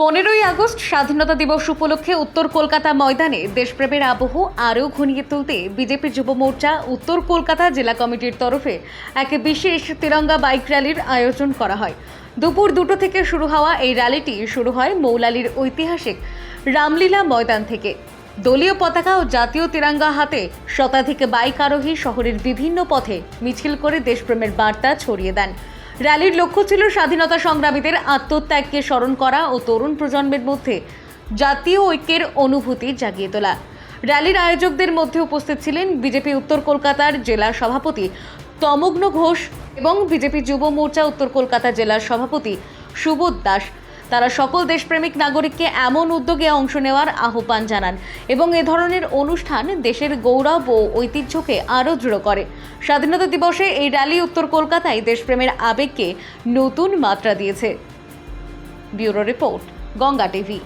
পনেরোই আগস্ট স্বাধীনতা দিবস উপলক্ষে উত্তর কলকাতা ময়দানে দেশপ্রেমের আবহ আরও ঘনিয়ে তুলতে বিজেপি যুব মোর্চা উত্তর কলকাতা জেলা কমিটির তরফে এক বিশেষ তিরঙ্গা বাইক র্যালির আয়োজন করা হয়। দুপুর দুটো থেকে শুরু হওয়া এই র্যালিটি শুরু হয় মৌলালির ঐতিহাসিক রামলীলা ময়দান থেকে। দলীয় পতাকা ও জাতীয় তিরঙ্গা হাতে শতাধিক বাইক আরোহী শহরের বিভিন্ন পথে মিছিল করে দেশপ্রেমের বার্তা ছড়িয়ে দেন। র্যালির লক্ষ্য ছিল স্বাধীনতা সংগ্রামীদের আত্মত্যাগকে স্মরণ করা ও তরুণ প্রজন্মের মধ্যে জাতীয় ঐক্যের অনুভূতি জাগিয়ে তোলা। র্যালির আয়োজকদের মধ্যে উপস্থিত ছিলেন বিজেপি উত্তর কলকাতার জেলা সভাপতি তমগ্ন ঘোষ এবং বিজেপি যুব মোর্চা উত্তর কলকাতা জেলার সভাপতি সুবোধ দাস। তারা সকল দেশপ্রেমিক নাগরিককে এমন উদ্যোগে অংশ নেওয়ার আহ্বান জানান এবং এ ধরনের অনুষ্ঠান দেশের গৌরব ও ঐতিহ্যকে আরও দৃঢ় করে। স্বাধীনতা দিবসে এই র্যালি উত্তর কলকাতায় দেশপ্রেমের আবেগকে নতুন মাত্রা দিয়েছে। Bureau report, Ganga TV.